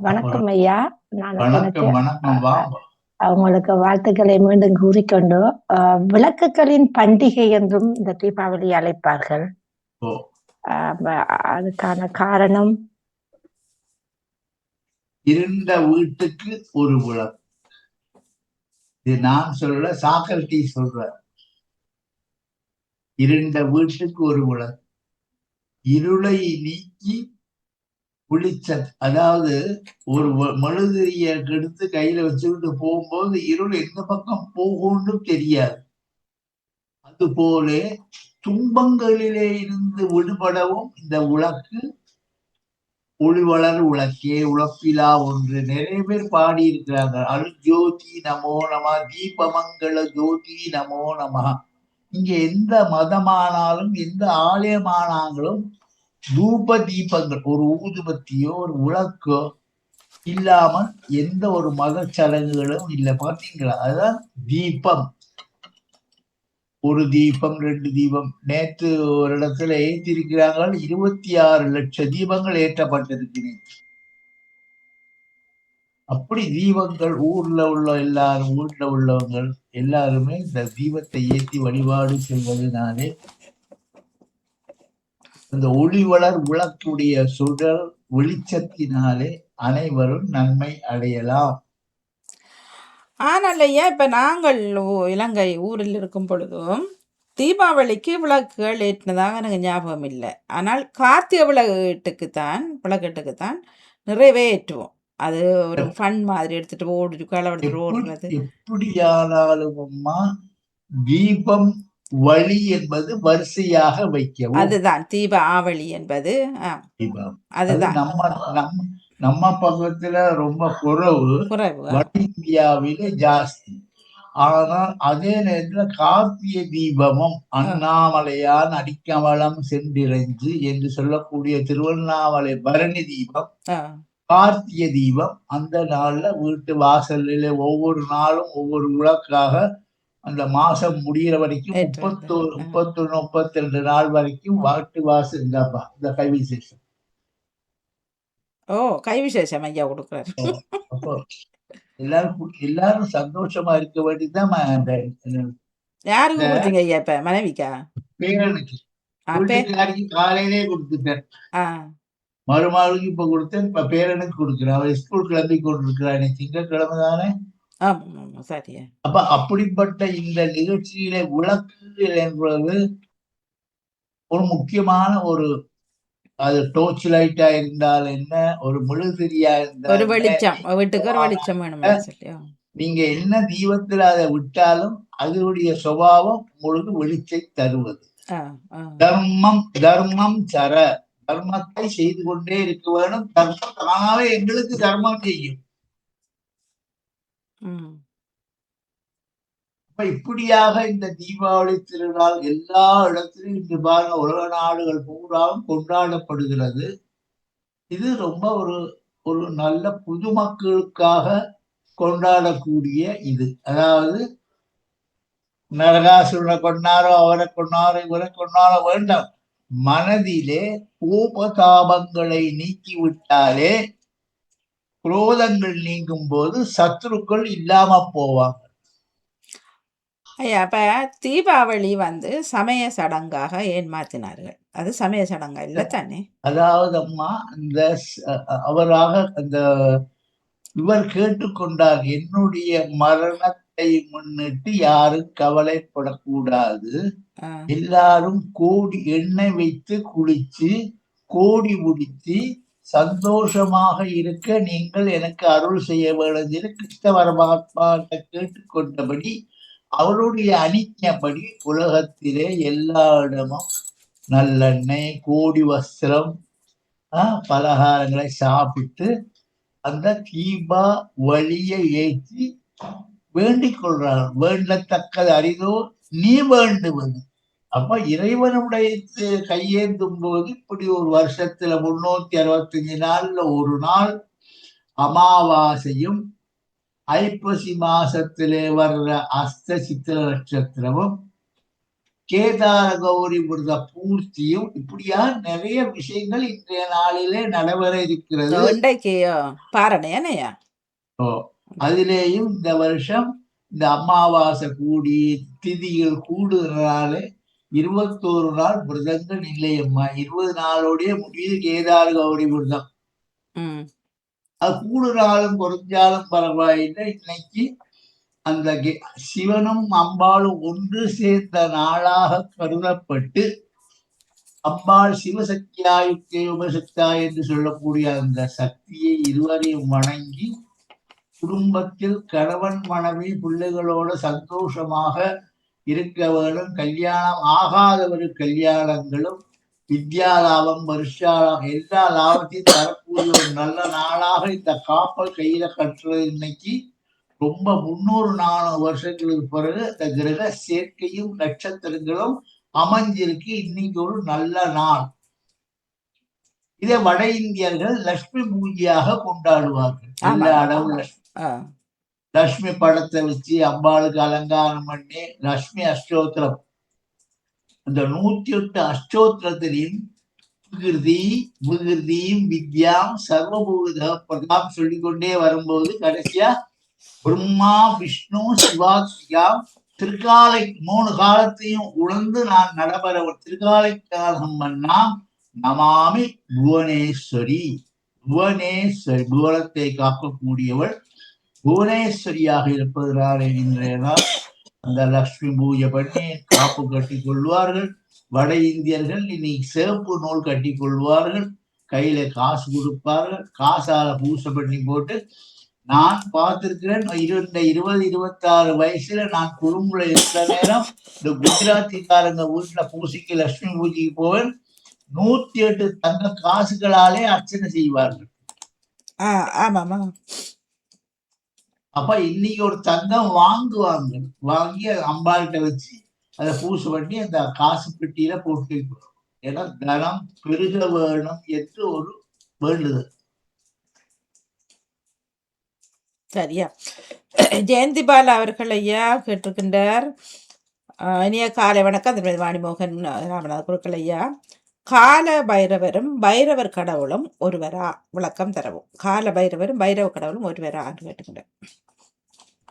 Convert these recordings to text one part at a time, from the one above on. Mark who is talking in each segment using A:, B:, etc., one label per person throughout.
A: வணக்கம் ஐயா. நான் அவங்களுக்கு வாழ்த்துக்களை மீண்டும் கூறிக்கொண்டு விளக்குகளின் பண்டிகை என்றும் இந்த தீபாவளி அழைப்பார்கள். அதுக்கான காரணம்?
B: இருண்ட வீட்டுக்கு ஒரு விளக்கு. இது நான் சொல்ல சாக்கல்டி சொல்ற. இருண்ட வீட்டுக்கு ஒரு விளக்கு. இருளை நீக்கி புளிச்சத் அதாவது ஒரு மழுதிரிய மெழுதிரிய எடுத்து கையில வச்சுக்கிட்டு போகும்போது இருள் எந்த பக்கம் போகும்னு தெரியாது. அதுபோல துன்பங்களிலே இருந்து விடுபடவும் இந்த உலக்கு ஒளிவளர் உலக்கே உழப்பிலா ஒன்று. நிறைய பேர் பாடி இருக்கிறாங்க ஜோதி நமோ நமா தீபமங்கள ஜோதி நமோ நமா. இங்க எந்த மதமானாலும் எந்த ஆலயமானாலும் தூப தீபங்கள் ஒரு ஊதுபத்தியோ ஒரு விளக்கோ இல்லாம எந்த ஒரு மத சடங்குகளும் இல்லை. பாத்தீங்களா அதுதான் தீபம். ஒரு தீபம் ரெண்டு தீபம். நேற்று ஒரு இடத்துல ஏற்றிருக்கிறார்கள் இருபத்தி ஆறு லட்ச தீபங்கள் ஏற்றப்பட்டிருக்கிறேன். அப்படி தீபங்கள் ஊர்ல உள்ள எல்லாரும் ஊர்ல உள்ளவங்க எல்லாருமே இந்த தீபத்தை ஏற்றி வழிபாடு செய்வதனாலே அந்த ஒளிவளர் விளக்குடைய சுடர் வெளிச்சத்தினாலே அனைவரும் நன்மை அடையலாம்.
C: ஆனால் ஐயா இப்போ நாங்கள் இலங்கை ஊரில் இருக்கும் பொழுதும் தீபாவளிக்கு விளக்குகள் ஏற்றினதாக எனக்கு ஞாபகம் இல்லை. ஆனால் கார்த்திகை விளக்குக்கு தான் விளக்கெட்டுக்கு தான் நிறையவே ஏற்றுவோம். அது ஒரு ஃபன் மாதிரி எடுத்துட்டு ஓடி களவெடுத்துட்டு
B: எப்படி
C: ஓடுறது.
B: எப்படியானாலும் தீபம் வழி என்பது வரிசையாக வைக்கவும்.
C: அதுதான் தீப ஆவளி என்பது. அதுதான்.
B: நம்ம நம்ம நம்ம பக்கத்துல ரொம்ப குறைவு. வட இந்தியாவிலே ஜாஸ்தி. ஆனால் அதே நேரத்துல கார்த்திய தீபமும் அண்ணாமலையான் அடிக்கமலம் சென்றிறைஞ்சு என்று சொல்லக்கூடிய திருவண்ணாமலை பரணி தீபம் கார்த்திய தீபம் அந்த நாள்ல வீட்டு வாசல்ல ஒவ்வொரு நாளும் ஒவ்வொரு விளக்காக அந்த மாசம் முடியிற வரைக்கும். முப்பத்தொரு
C: ஆ.
B: முப்பத்தொன்னு முப்பத்தி ரெண்டு நாள் வரைக்கும் வாட்டு வாசல் இந்தாப்பா இந்த கை விசேஷம்
C: ஓ கை விசேஷம் ஐயா கொடுக்குறாரு.
B: அப்போ எல்லாரும் எல்லாரும் சந்தோஷமா இருக்க வேண்டியதுதான் அந்த
C: யாருக்கு கொடுத்தீங்க ஐயா இப்ப? மனைவிக்கா?
B: பேரனுக்கு. காலையிலே கொடுத்துட்டேன்.
C: ஆ.
B: மறுநாளுக்கு இப்ப கொடுத்தேன் இப்ப பேரனுக்கு கொடுக்குறேன். அவன் ஸ்கூல் கிளம்பி கொண்டிருக்கிறான் திங்கட்கிழமை தானே? அப்ப அப்படிப்பட்ட இந்த நிகழ்ச்சியில விளக்குகள் என்பது ஒரு முக்கியமான ஒரு அது டோர்ச் லைட்டா இருந்தால் என்ன ஒரு மெழுதிரியா
C: ஒரு
B: இருந்தால் என்ன,
C: வெளிச்சம் வீட்டுக்கு ஒரு வெளிச்சம் வேணும்.
B: நீங்க என்ன தீபத்துல அதை விட்டாலும் அதனுடைய சுபாவம் உங்களுக்கு வெளிச்சை தருவது. தர்மம் தர்மம் சர தர்மத்தை செய்து கொண்டே இருக்க வேணும் தர்மம் தானாவே எங்களுக்கு தர்மம் செய்யும். அப்ப இப்படியாக இந்த தீபாவளி திருநாள் எல்லா இடத்திலும் இன்று பாருங்க உலக நாடுகள் பூராவும் கொண்டாடப்படுகிறது. இது ரொம்ப ஒரு ஒரு நல்ல பொதுமக்களுக்காக கொண்டாடக்கூடிய இது. அதாவது நரகாசுரனை கொண்டாரோ அவரை கொண்டாரோ இவரை கொண்டாரோ வேண்டாம். மனதிலே கோபதாபங்களை நீக்கி விட்டாலே குரோதங்கள் நீங்கும் போது சத்துருக்கள் இல்லாம போவாங்க.
C: ஐயா அப்ப தீபாவளி வந்து சமய சடங்காக ஏன் மாத்தினார்கள் அது சமய சடங்கா? இல்ல தானே?
B: அதாவது அம்மா அந்த அவராக அந்த இவர் கேட்டுக்கொண்டார் என்னுடைய மரணத்தை முன்னிட்டு யாரும் கவலைப்படக்கூடாது. எல்லாரும் கோடி எண்ணெய் வைத்து குளிச்சு கோடி முடித்து சந்தோஷமாக இருக்க நீங்கள் எனக்கு அருள் செய்ய வேண்டும் என்று கிருஷ்ண பரமாத்மாட்ட கேட்டுக்கொண்டபடி அவருடைய அணிஞ்சபடி உலகத்திலே எல்லா இடமும் நல்லெண்ணெய் கோடி வஸ்திரம் ஆஹ், பலகாரங்களை சாப்பிட்டு அந்த தீபா வழியை ஏற்றி வேண்டிக் கொள்றார் வேண்டத்தக்கது அரிதோ நீ வேண்டுவது. அப்ப இறைவனுடைய கையேந்தும் போது இப்படி ஒரு வருஷத்துல முன்னூத்தி அறுபத்தஞ்சு நாள்ல ஒரு நாள் அமாவாசையும் ஐப்பசி மாசத்திலே வர்ற அஸ்த சித்திர நட்சத்திரமும் கேதார கௌரி விரத பூர்த்தியும் இப்படியா நிறைய விஷயங்கள் இன்றைய நாளிலே நடைபெற இருக்கிறது.
C: இன்றைக்கு பாருனேனையா
B: அதிலேயும் இந்த வருஷம் இந்த அமாவாசை கூடி திதிகள் கூடுறதுனால இருபத்தோரு நாள் விரதங்கள் இல்லையம்மா இருபது நாளோடைய முடிவு கேதார கௌரி விரதம். அது கூடுனாலும் குறைஞ்சாலும் பரவாயில்லை. இன்னைக்கு அந்த சிவனும் அம்பாளும் ஒன்று சேர்ந்த நாளாக கருதப்பட்டு அம்பாள் சிவசக்தியா யுக்தே உபசக்தியா என்று சொல்லக்கூடிய அந்த சக்தியை இருவரையும் வணங்கி குடும்பத்தில் கணவன் மனைவி பிள்ளைகளோட சந்தோஷமாக இருக்க வேண்டும் கல்யாணம் ஆகாதவர் கல்யாணங்களும் வித்யா லாபம் வருஷா லாபம் எல்லா லாபத்தையும் தரக்கூடிய ஒரு நல்ல நாளாக இந்த காப்பல் கையில கட்டுறது இன்னைக்கு ரொம்ப முன்னூறு நானூறு வருஷங்களுக்கு பிறகு இந்த கிரக சேர்க்கையும் நட்சத்திரங்களும் அமைஞ்சிருக்கு. இன்னைக்கு ஒரு நல்ல நாள். இதை வட இந்தியர்கள் லட்சுமி பூஜையாக கொண்டாடுவார்கள். எல்லா இடமும் லட்சுமி. லக்ஷ்மி படத்தை வச்சு அம்பாளுக்கு அலங்காரம் பண்ணி லக்ஷ்மி அஷ்டோத்திரம். அந்த நூத்தி எட்டு அஷ்டோத்திரத்திலையும் விகிருதி விகிருதியும் வித்யாம் சர்வபூத பிரதாம் சொல்லிக்கொண்டே வரும்போது கடைசியா பிரம்மா விஷ்ணு சிவாத்யாம் திருக்காலை மூணு காலத்தையும் உணர்ந்து நான் நடைபெற ஒரு திருக்காலை காலம் பண்ணா நமாமி புவனேஸ்வரி. புவனேஸ்வரி புவனத்தை காக்கக்கூடியவள் புவனேஸ்வரியாக இருப்பதனாலே இன்றைய நாள் அந்த லக்ஷ்மி பூஜை பண்ணி காப்பு கட்டி கொள்வார்கள் வட இந்தியர்கள் இன்னைக்கு சிவப்பு நூல் கட்டி கொள்வார்கள் கையில காசு கொடுப்பார்கள். காசால பூசை பண்ணி போட்டு நான் பார்த்திருக்கிறேன். இருந்த இருபது இருபத்தாறு வயசுல நான் குறும்புல இருந்த நேரம் இந்த குஜராத்திக்காரங்க வீட்டுல பூசிக்கு லட்சுமி பூஜைக்கு போவேன். நூத்தி எட்டு தங்க காசுகளாலே அர்ச்சனை செய்வார்கள்.
C: ஆமா
B: அப்ப இன்னைக்கு ஒரு தங்கம் வாங்குவாங்க. வாங்கி அம்பாள்கிட்ட வச்சு அதை பூசு பண்ணி அந்த காசு பெட்டியில போட்டு வைக்கணும் ஏன்னா தனம் பெருக வேணும் என்று ஒரு வேண்டுதல்.
C: சரியா? ஜெயந்தி பாலா அவர்கள் ஐயா கேட்டிருக்கின்றார். ஆஹ் இனிய காலை வணக்கம். திருமதி வாணிமோகன் ராமநாத குருக்கள் ஐயா. கால பைரவரும் பைரவர் கடவுளும் ஒருவரா? விளக்கம் தரவும். கால பைரவரும் பைரவ கடவுளும் ஒருவரா கேட்டுக்கிட்டேன்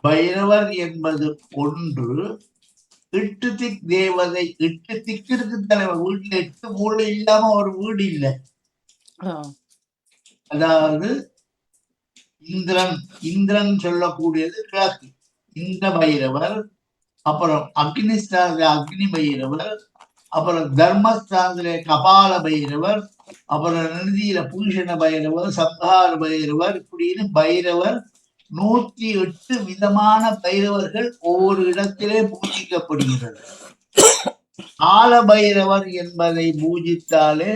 B: பைரவர் என்பது ஒன்று எட்டு திக் தேவதை எட்டு திக்கிற்கு தலைவர். வீட்டுல எட்டு மூளை இல்லாம ஒரு வீடு இல்லை. அதாவது இந்திரன் இந்திரன் சொல்லக்கூடியது கிழக்கு. இந்த பைரவர் அப்புறம் அக்னிஸ்தான அக்னி பைரவர் அப்புறம் தர்மஸ்தானத்திலே கபால பைரவர் அப்புறம் நிதியில பூஷண பைரவர் சங்கார பைரவர் இப்படின்னு பைரவர் நூத்தி எட்டு விதமான பைரவர்கள் ஒவ்வொரு இடத்திலே பூஜிக்கப்படுகிறது. ஆல பைரவர் என்பதை பூஜித்தாலே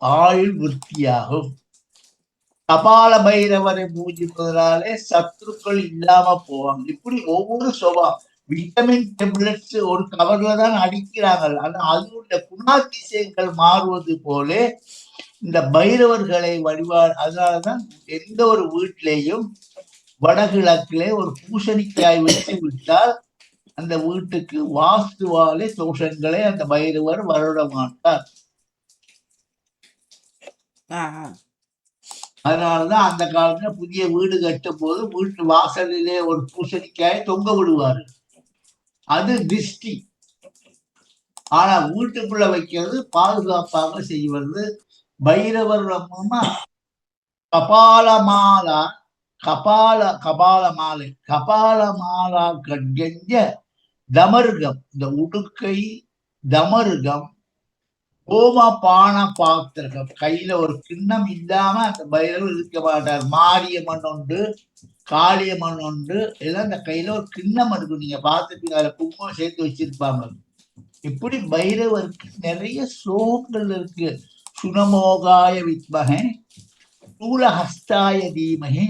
B: ஆயுள் விற்பியாகும் கபால பைரவரை பூஜிப்பதனாலே சத்துருக்கள் இல்லாம போவாங்க. இப்படி ஒவ்வொரு சுபா விட்டமின் டெப்லெட்ஸ் ஒரு கவர்ல தான் அடிக்கிறாங்க ஆனா அதனுடைய குணாதிசயங்கள் மாறுவது போல இந்த பைரவர்களை வழிபாடு அதனாலதான் எந்த ஒரு வீட்டிலேயும் வடகிழக்கிலே ஒரு பூசணிக்காய் வச்சு விட்டால் அந்த வீட்டுக்கு வாஸ்துவாலே தோஷங்களை அந்த பைரவர் வருட மாட்டார். அதனாலதான் அந்த காலத்துல புதிய வீடு கட்டும் போது வீட்டு வாசலிலே ஒரு பூசணிக்காயை தொங்க விடுவாரு. அது திருஷ்டி. ஆனா வீட்டுக்குள்ள வைக்கிறது பாதுகாப்பாக செய்வது பைரவர் மூலமா கபாலமாலா கபால கபால மாலை கபால மாலா கட்கஞ்ச தமருகம். இந்த உடுக்கை தமருகம் கோம பான பாத்திரகம். கையில ஒரு கிண்ணம் இல்லாம அந்த பைரவர் இருக்க மாட்டார். மாரியம்மன் உண்டு. காளியம்மன் உண்டு எல்லாம் அந்த கையில ஒரு கிண்ணம் இருக்கும் நீங்க பார்த்துப்பீங்க அதுல குங்குமம் சேர்த்து வச்சிருப்பாங்க. இப்படி பைரவருக்கு நிறைய ஸ்லோகங்கள் இருக்கு. சுனமோகாய வித்மகே சூலஹஸ்தாய தீமகே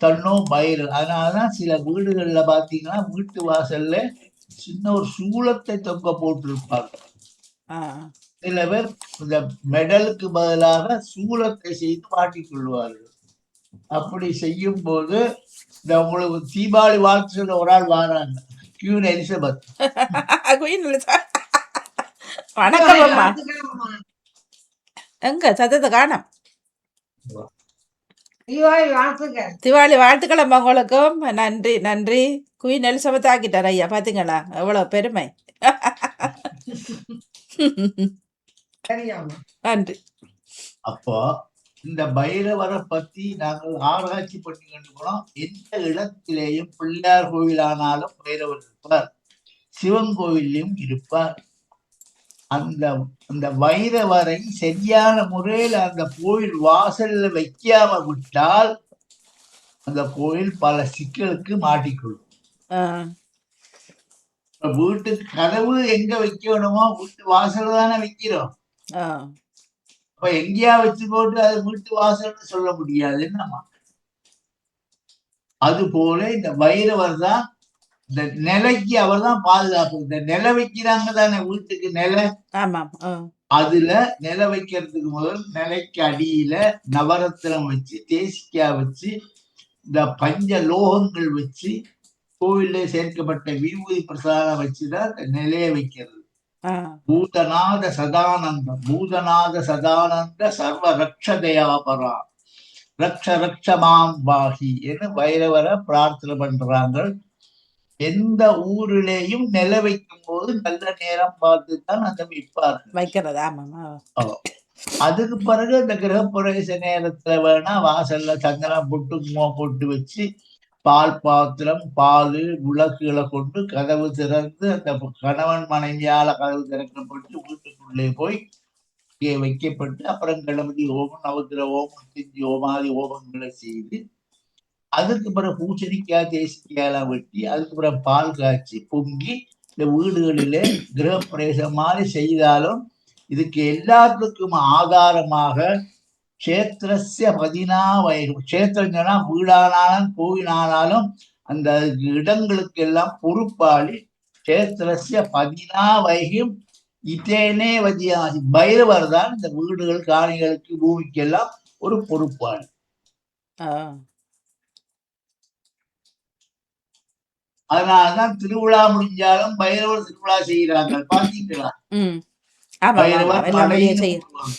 B: தன்னோ பைரவ். அதனாலதான் சில வீடுகள்ல பாத்தீங்கன்னா வீட்டு வாசல்ல சின்ன ஒரு சூலத்தை தொங்க போட்டிருப்பாங்க. சில பேர் இந்த மெடலுக்கு பதிலாக சூலத்தை செய்து மாட்டிக் கொள்வார்கள். அப்படி செய்யும் போது இந்த உங்களுக்கு தீபாவளி வாழ்த்து சொல்ல ஒரு ஆள் வாராங்க. கியூன் எலிசபெத்
C: வணக்கம் எங்க? சத்தத்தை காணோம். திவாலி வாழ்த்துக்கள். அம்மா உங்களுக்கும். நன்றி நன்றி. குயின் எலிசபெத் ஆக்கிட்டார் ஐயா பாத்தீங்களா? எவ்வளவு பெருமை. நன்றி.
B: அப்போ இந்த பைரவரை பத்தி நாங்கள் ஆராய்ச்சி பண்ணி கொண்டு போனோம் எந்த இடத்திலேயும் பிள்ளையார் கோவிலானாலும் பைரவர் இருப்பார். சிவன் கோவிலையும் இருப்பார். அந்த அந்த வைரவரை சரியான முறையில் அந்த கோயில் வாசல்ல வைக்காம விட்டால் அந்த கோயில் பல சிக்கலுக்கு மாட்டிக்கொள்ளும். வீட்டுக்கு கதவு எங்க வைக்கணுமோ? வீட்டு வாசல்ல தானே வைக்கிறோம்.
C: ஆ,
B: அப்ப எங்கேயா வச்சு போட்டு அது வீட்டு வாசல்னு சொல்ல முடியாது என்னம்மா அது போல இந்த வைரவர் தான் இந்த நிலைக்கு அவர் தான் பாதுகாப்பு. இந்த நிலை வைக்கிறாங்க தானே வீட்டுக்கு நிலை. அதுல நிலை வைக்கிறதுக்கு முதல் நிலைக்கு அடியில நவரத்தினம் வச்சு தேசிக்கா வச்சு இந்த பஞ்ச லோகங்கள் வச்சு கோவில்ல சேர்க்கப்பட்ட விபூதி பிரசாதம் வச்சுதான் இந்த நிலைய வைக்கிறது. பூதநாத சதானந்தம் பூதநாத சதானந்த சர்வ ரக்ஷ ரக்ஷ மாம் பாகி என்று வைரவரை பிரார்த்தனை பண்றாங்க எந்த ஊரிலேயும் நில வைக்கும் போது நல்ல நேரம் பார்த்து தான் அதை வைப்பார்கள்.
C: வைக்கிறது.
B: அதுக்கு பிறகு இந்த கிரகப்பிரவேச நேரத்துல வேணா வாசல்ல சந்தனம் போட்டு குங்குமம் போட்டு வச்சு பால் பாத்திரம் பால் விளக்குகளை கொண்டு கதவு திறந்து அந்த கணவன் மனைவியால கதவு திறக்கப்பட்டு வீட்டுக்குள்ளே போய் இங்கே வைக்கப்பட்டு அப்புறம் கிளம்பி ஓமம் நவத்திர ஹோமம் செஞ்சு ஓமாதி ஓமங்களை செய்து அதுக்கு பிறகு பூசணிக்காய் தேசிக்காயெல்லாம் வெட்டி அதுக்கு பிறகு பால் காய்ச்சி பொங்கி இந்த வீடுகளிலே கிரகப்பிரவேசம் மாதிரி செய்தாலும் இதுக்கு எல்லாத்துக்கும் ஆதாரமாக கஷேத்திரஸ்ய பதினா வயிறு கஷேத்திரம் சொன்னா வீடானாலும் கோவிலானாலும் அந்த இடங்களுக்கு எல்லாம் பொறுப்பாளி கஷேத்திரஸ்ய பதினா வைகும் இதேனே வதியாசி. பைரவர் தான் இந்த வீடுகள் காணிகளுக்கு பூமிக்கெல்லாம் ஒரு பொறுப்பாளி. அதனாலதான் திருவிழா முடிஞ்சாலும் பைரவர் திருவிழா செய்கிறாங்க பாத்தீங்களா பைரவர்
C: எல்லாம் வெளியே
B: படைன்னு
C: செய்ய
B: சொல்லுவாங்க.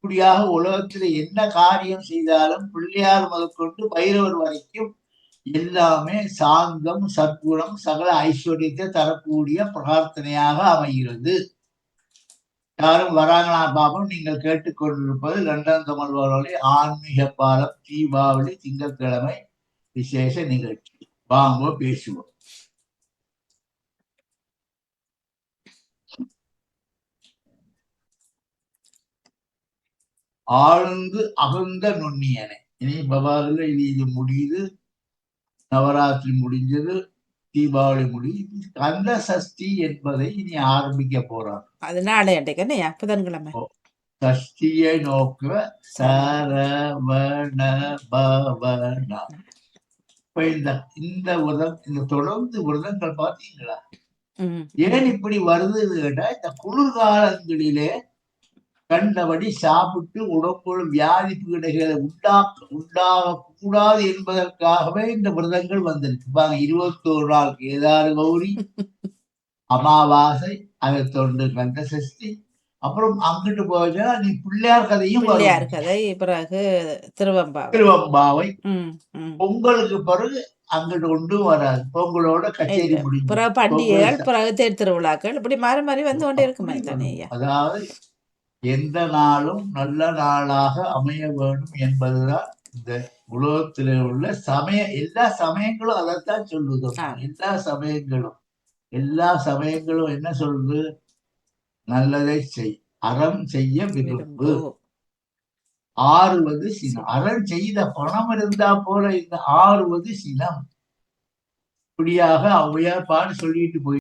B: இப்படியாக உலகத்துல என்ன காரியம் செய்தாலும் பிள்ளையார் முதற்கொண்டு பைரவர் வரைக்கும் எல்லாமே சாந்தம் சத்குணம் சகல ஐஸ்வர்யத்தை தரக்கூடிய பிரார்த்தனையாக அமைகிறது. யாரும் வராங்களா பாபம்? நீங்கள் கேட்டுக்கொண்டிருப்பது லண்டன் தமிழ் ஆன்மீக பாலம் தீபாவளி திங்கட்கிழமை விசேஷ நிகழ்ச்சி. வாங்க பேசுவோம். ஆழ்ந்து அகந்த நுண்ணியனை. இனி பவாரில் இனி இது முடியுது. நவராத்திரி முடிஞ்சது தீபாவளி முடியுது. கந்த சஷ்டி என்பதை இனி ஆரம்பிக்க போறாங்க.
C: அது நாளை அன்றைக்கு என்னையா புதன்கிழமை
B: சஷ்டியை நோக்க சரவண பவனா. இப்ப இந்த இந்த விரதம் இந்த தொடர்ந்து விரதங்கள் பாத்தீங்களா ஏன் இப்படி வருதுன்னு கேட்டா இந்த குளிர்காலங்களிலே கண்டபடி சாப்பிட்டு உடம்புல வியாதி பீடைகளை உண்டாக்க உண்டாக கூடாது என்பதற்காகவே இந்த விரதங்கள் வந்திருக்கு. பாங்க இருபத்தோரு நாள் கேதார கௌரி அமாவாசை அதை தொண்டு கந்த சஷ்டி அப்புறம் அங்கிட்டு போச்சா நீ பிள்ளையார் கதையும்.
C: பிள்ளையார் கதை பிறகு திருவம்பா
B: திருவம்பாவை.
C: ம்
B: பொங்கலுக்கு பிறகு அங்கிட்டு ஒன்றும் வராது. பொங்கலோட கச்சேரி. முடிஞ்சு
C: பிறகு பண்டிகைகள் பிறகு தேர் திருவிழாக்கள் இப்படி மாறி மாறி வந்து கொண்டே இருக்குமா தானே
B: அதாவது எந்த நாளும் நல்ல நாளாக அமைய வேண்டும் என்பதுதான் இந்த உலகத்திலே உள்ள சமய எல்லா சமயங்களும் அதைத்தான் சொல்லுது. எல்லா சமயங்களும். எல்லா சமயங்களும் என்ன சொல்லுது? நல்லதை செய். அறம் செய்ய விரும்பு.
C: விரும்பு.
B: ஆறுவது சினம். அறம் செய்த பணம் இருந்தா போல இந்த ஆறுவது சினம். இப்படியாக ஔவையார் பாடு சொல்லிட்டு போய்